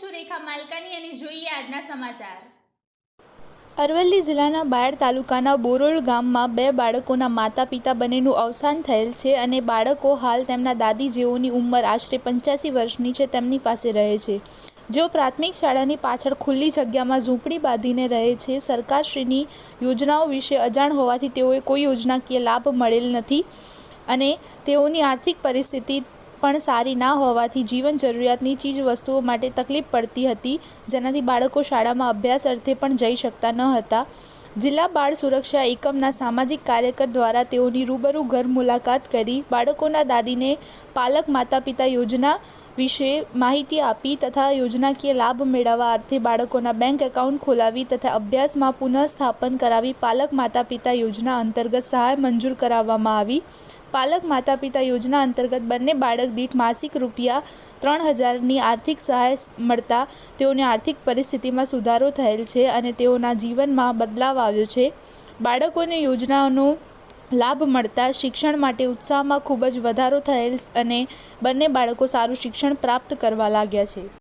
સુરેખા માલકાની અને જોઈએ આજના સમાચાર. અરવલ્લી જિલ્લાના બાયડ તાલુકાના બોરોળ ગામમાં બે બાળકોના માતા પિતા બંનેનું અવસાન થયેલ છે અને બાળકો હાલ તેમના દાદી જેઓની ઉંમર આશરે પંચ્યાસી વર્ષની છે, તેમની પાસે રહે છે. જેઓ પ્રાથમિક શાળાની પાછળ ખુલ્લી જગ્યામાં ઝૂંપડી બાંધીને રહે છે, સરકારશ્રીની યોજનાઓ વિશે અજાણ હોવાથી તેઓએ કોઈ યોજનાકીય લાભ મળેલ નથી અને તેઓની આર્થિક પરિસ્થિતિ પણ સારી ના હોવાથી જીવન જરૂરિયાતની ચીજ વસ્તુઓ માટે તકલીફ પડતી હતી. જેનાથી બાળકો શાળામાં અભ્યાસ અર્થે પણ જઈ શકતા ન હતા. જિલ્લા બાળ સુરક્ષા એકમના સામાજિક કાર્યકર દ્વારા તેઓની રૂબરૂ ઘર મુલાકાત કરી બાળકોના દાદીને પાલક માતા પિતા યોજના વિશે માહિતી આપી તથા યોજનાકીય લાભ મેળવવા અર્થે બાળકોના બેંક એકાઉન્ટ ખોલાવી તથા અભ્યાસમાં પુનઃસ્થાપન કરાવી પાલક માતા પિતા યોજના અંતર્ગત સહાય મંજૂર કરાવવામાં આવી. પાલક માતા પિતા યોજના અંતર્ગત બંને બાળક દીઠ માસિક રૂપિયા ત્રણ હજારની આર્થિક સહાય મળતા તેઓની આર્થિક પરિસ્થિતિમાં સુધારો થયેલ છે અને તેઓના જીવનમાં બદલાવ આવ્યો છે. બાળકોને યોજનાઓનો લાભ મળતા શિક્ષણ માટે ઉત્સાહમાં ખૂબ જ વધારો થયેલ અને બંને બાળકો સારું શિક્ષણ પ્રાપ્ત કરવા લાગ્યા છે.